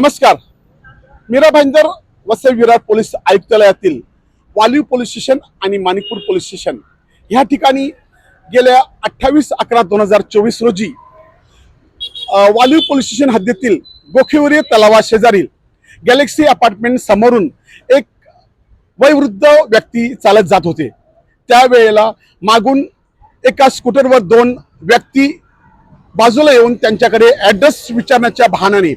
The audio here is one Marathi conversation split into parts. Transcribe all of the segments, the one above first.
नमस्कार. मीरा भाईंदर वसई विरार पोलीस आयुक्तालयातील वालीव पोलीस स्टेशन आणि माणिकपूर पोलीस स्टेशन ह्या ठिकाणी गेल्या अठ्ठावीस अकरा दोन हजार चोवीस रोजी वालीव पोलीस स्टेशन हद्दीतील गोखिवरी तलावा शेजारील गॅलेक्सी अपार्टमेंट समोरून एक वयवृद्ध व्यक्ती चालत जात होते. त्यावेळेला मागून एका स्कूटरवर दोन व्यक्ती बाजूला येऊन त्यांच्याकडे ॲड्रेस विचारण्याच्या भानाने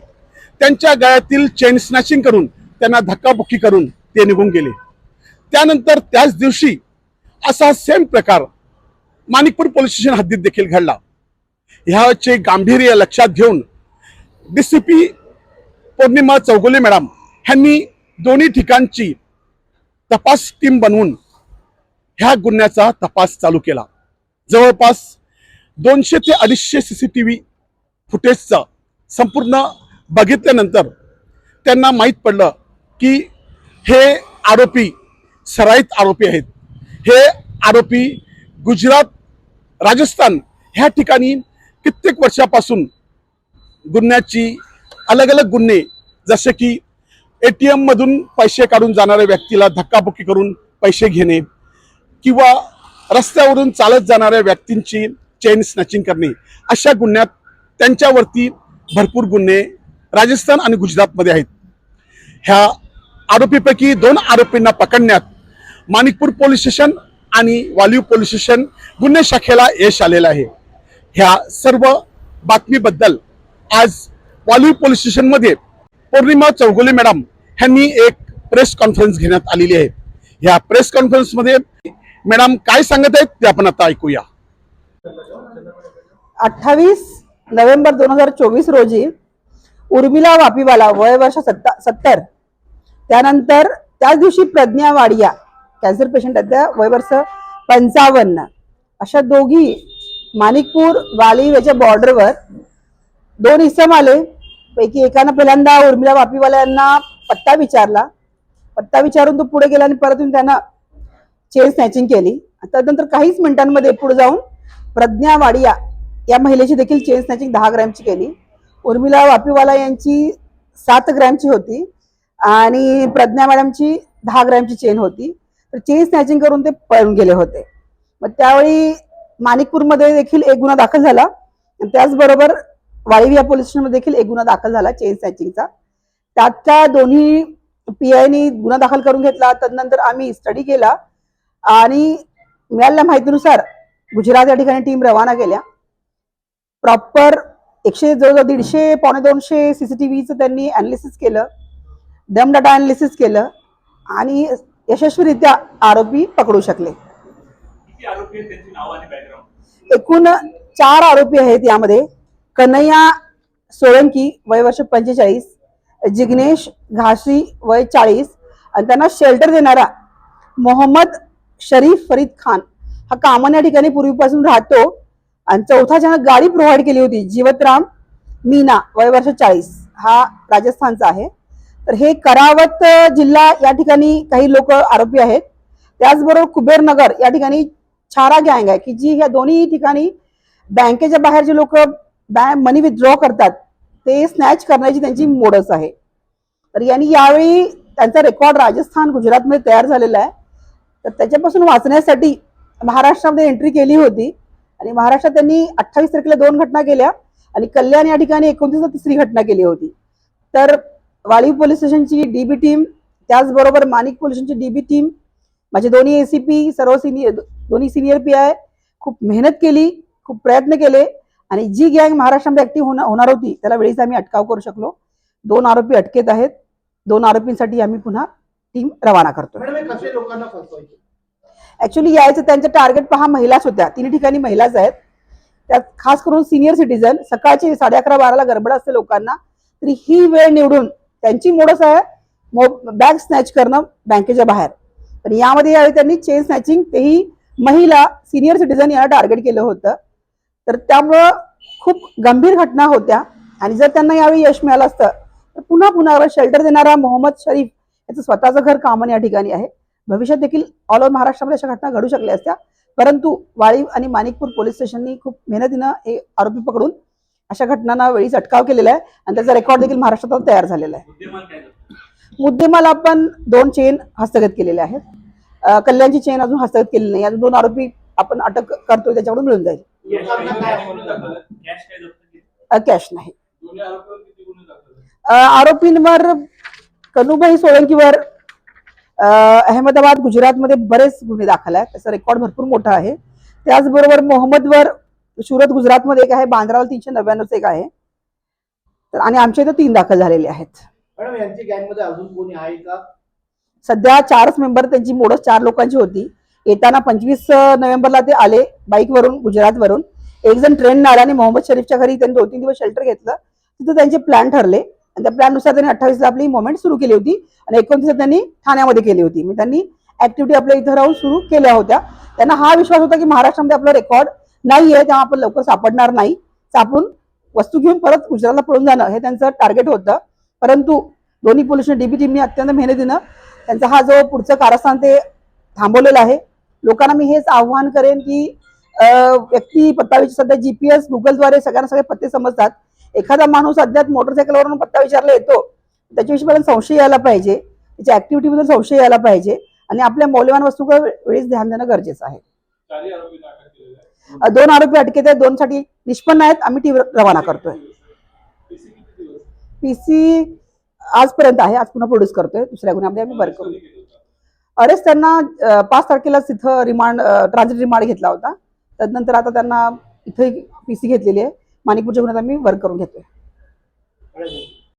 त्यांच्या गळ्यातील चेन स्नॅचिंग करून त्यांना धक्काबुक्की करून ते निघून गेले. त्यानंतर त्याच दिवशी असा सेम प्रकार माणिकपूर पोलीस स्टेशन हद्दीत देखील घडला. ह्याचे गांभीर्य लक्षात घेऊन D C P Pournima Chougule madam ह्यांनी दोन्ही ठिकाणची तपास टीम बनवून ह्या गुन्ह्याचा तपास चालू केला. जवळपास दोनशे ते अडीचशे सी सी टी व्ही फुटेजचा संपूर्ण बघितल्यानंतर त्यांना माहीत पडलं की हे आरोपी सराईत आरोपी आहेत. हे आरोपी गुजरात राजस्थान ह्या ठिकाणी कित्येक वर्षापासून गुन्ह्याची अलग अलग गुन्हे जसे की ए टी एममधून पैसे काढून जाणाऱ्या व्यक्तीला धक्काबुक्की करून पैसे घेणे किंवा रस्त्यावरून चालत जाणाऱ्या व्यक्तींची चेन स्नॅचिंग करणे अशा गुन्ह्यात त्यांच्यावरती भरपूर गुन्हे राजस्थान आणि गुजरातमध्ये आहेत. ह्या आरोपीपैकी दोन आरोपींना पकडण्यात माणिकपूर पोलीस स्टेशन आणि वालिव पोलीस स्टेशन गुन्हे शाखेला यश आलेलं आहे. ह्या सर्व बातमीबद्दल आज वालिव पोलीस स्टेशनमध्ये पौर्णिमा चौगुले मॅडम ह्यांनी एक प्रेस कॉन्फरन्स घेण्यात आलेली आहे. ह्या प्रेस कॉन्फरन्समध्ये मॅडम काय सांगत आहेत ते आपण आता ऐकूया. अठ्ठावीस नोव्हेंबर दोन हजार चोवीस रोजी उर्मिला वापीवाला वय वर्ष सत्ता सत्तर. त्यानंतर त्याच दिवशी प्रज्ञा वाडिया कॅन्सर पेशंट आहेत त्या वय वर्ष पंचावन्न. अशा दोघी माणिकपूर वाली याच्या बॉर्डरवर दोन इसम आले. पैकी एकानं पहिल्यांदा उर्मिला वापीवाला यांना पत्ता विचारला. पत्ता विचारून तो पुढे गेला आणि परत येऊन त्यांना चेन स्नॅचिंग केली. त्यानंतर काहीच मिनिटांमध्ये पुढे जाऊन प्रज्ञा वाडिया या महिलेची देखील चेन स्नॅचिंग दहा ग्रॅमची केली. उर्मिला वापीवाला यांची सात ग्रॅमची होती आणि प्रज्ञा मॅडमची दहा ग्रॅमची चेन होती. तर चेन स्नॅचिंग करून ते पळून गेले होते. मग त्यावेळी माणिकपूरमध्ये देखील एक गुन्हा दाखल झाला. त्याचबरोबर वाळवी या पोलीस स्टेशनमध्ये देखील एक गुन्हा दाखल झाला चेन स्नॅचिंगचा. त्यात त्या दोन्ही पी आयनी गुन्हा दाखल करून घेतला. तदनंतर आम्ही स्टडी केला आणि मिळालेल्या माहितीनुसार गुजरात या ठिकाणी टीम रवाना केल्या. प्रॉपर एकशे जवळजवळ दीडशे पावणे दोनशे सीसीटीव्हीचं त्यांनी अनालिसिस केलं. डम डाटा अनालिसिस केलं. आणि यशस्वीरित्या आरोपी पकडू शकले. एकूण चार आरोपी आहेत यामध्ये. कन्हैया सोळंकी वय वर्ष पंचेचाळीस जिग्नेश घासी वय चाळीस आणि त्यांना शेल्टर देणारा मोहम्मद शरीफ फरीद खान. हा कामन या ठिकाणी पूर्वीपासून राहतो. आणि चौथा ज्या गाडी प्रोव्हाइड केली होती जीवतराम मीना वय वर्ष चाळीस. हा राजस्थानचा आहे. तर हे करावत जिल्हा या ठिकाणी काही लोक आरोपी आहेत. त्याचबरोबर कुबेरनगर या ठिकाणी छारा गँग आहे की जी ह्या दोन्ही ठिकाणी बँकेच्या बाहेर जे लोक मनी विथड्रॉ करतात. ते स्नॅच करण्याची त्यांची मोडस आहे. तर यांनी यावेळी त्यांचा रेकॉर्ड राजस्थान गुजरातमध्ये तयार झालेला आहे. तर त्याच्यापासून वाचण्यासाठी महाराष्ट्रामध्ये एंट्री केली होती. आणि महाराष्ट्रात त्यांनी अठ्ठावीस तारखेला दोन घटना केल्या आणि कल्याण या ठिकाणी एकोणतीस तिसरी घटना केली होती. तर वाळीव पोलीस स्टेशनची डीबी टीम त्याचबरोबर माणिक पोलीस स्टेशनची डीबी टीम माझे दोन्ही एसीपी सर्व सिनियर दोन्ही सिनियर पी आय खूप मेहनत केली खूप प्रयत्न केले आणि जी गँग महाराष्ट्रामध्ये ऍक्टिव्ह होणार होणार होती त्याला वेळीच आम्ही अटकाव करू शकलो. दोन आरोपी अटकेत आहेत. दोन आरोपींसाठी आम्ही पुन्हा टीम रवाना करतो मॅडम हे कसे लोकांना फसवायचे ऍक्च्युली यायचं त्यांच्या टार्गेट पहा महिलाच होत्या. तिन्ही ठिकाणी महिलाच आहेत. त्यात खास करून सिनियर सिटीजन सकाळची साडे अकरा बाराला गडबड असते लोकांना तरी ही वेळ निवडून त्यांची मोडस आहे बॅग स्नॅच करणं बँकेच्या बाहेर. पण यामध्ये यावेळी त्यांनी चेन स्नॅचिंग तेही महिला सिनियर सिटीजन यांना टार्गेट केलं होतं. तर त्यामुळं खूप गंभीर घटना होत्या. आणि जर त्यांना यावेळी यश मिळालं असतं तर पुन्हा पुन्हा शेल्टर देणारा मोहम्मद शरीफ याचं स्वतःचं घर कामन या ठिकाणी आहे. भविष्यात देखील ऑल ओव्हर महाराष्ट्रामध्ये अशा घटना घडू शकल्या असत्या. परंतु वाळीव आणि माणिकपूर पोलीस स्टेशननी खूप मेहनतीनं हे आरोपी पकडून अशा घटनांना वेळीच अटकाव केलेला आहे आणि त्याचा रेकॉर्ड देखील महाराष्ट्रात तयार झालेला आहे. मुद्देमाल आपण दोन चेन हस्तगत केलेले आहेत. कल्याणची चेन अजून हस्तगत केलेली नाही. अजून दोन आरोपी आपण अटक करतोय त्याच्याकडून मिळून जाईल. कॅश नाही. आरोपीवर कनुभाई सोळंकीवर अहमदाबाद गुजरातमध्ये बरेच गुन्हे दाखल आहेत. त्याचा रेकॉर्ड भरपूर मोठा आहे. त्याचबरोबर मोहम्मदवर सुरत गुजरातमध्ये एक आहे. बांद्राला तीनशे नव्याण्णवचं एक आहे. तर आणि आमच्या इथं तीन दाखल झालेले आहेत. मॅडम यांची गँगमध्ये अजून कोणी आहे का? सध्या चारच मेंबर त्यांची मोडच चार लोकांची होती. येताना पंचवीस नोव्हेंबरला ते आले बाईकवरून गुजरातवरून. एक जण ट्रेन आला आणि मोहम्मद शरीफच्या घरी त्यांनी दोन तीन दिवस शेल्टर घेतलं. तिथं त्यांचे प्लॅन ठरले. आणि त्या प्लॅननुसार त्यांनी अठ्ठावीसला आपली मुवमेंट सुरू केली होती. आणि एकोणतीसला त्यांनी ठाण्यामध्ये केली होती. मी त्यांनी ऍक्टिव्हिटी आपल्या इथं राहून सुरू केल्या होत्या. त्यांना हा विश्वास होता की महाराष्ट्रामध्ये आपला रेकॉर्ड नाही आहे तेव्हा आपण लवकर सापडणार नाही. सापडून वस्तू घेऊन परत गुजरातला पळून जाणं हे त्यांचं टार्गेट होतं. परंतु दोन्ही पोलीस डीबी टीमने अत्यंत मेहनतीनं त्यांचा हा जो पुढचं कारस्थान ते थांबवलेलं आहे. लोकांना मी हेच आव्हान करेन की व्यक्ती पत्ता विचार सध्या जीपीएस गुगलद्वारे सगळ्यांना सगळे पत्ते समजतात. एखादा माणूस अद्याप मोटरसायकलवरून पत्ता विचारला येतो त्याच्याविषयी मला संशय यायला पाहिजे. त्याच्या ऍक्टिव्हिटीबद्दल संशय यायला पाहिजे. आणि आपल्या मौल्यवान वस्तूकडे वेळीच ध्यान देणं गरजेचं आहे. दोन आरोपी अटकेत आहेत. दोन साठी निष्पन्न आहेत. आम्ही टीम रवाना करतोय. पीसी आजपर्यंत आहे. आज पुन्हा प्रोड्यूस करतोय. दुसऱ्या गुन्ह्यामध्ये आम्ही बरं करू? अरेस्ट त्यांना पाच तारखेलाच तिथं रिमांड ट्रान्झिट रिमांड घेतला होता. त्यानंतर आता त्यांना इथे पीसी घेतलेली आहे. माणिकपूरच्या गुन्ह्यात आम्ही वर्क करून घेतोय.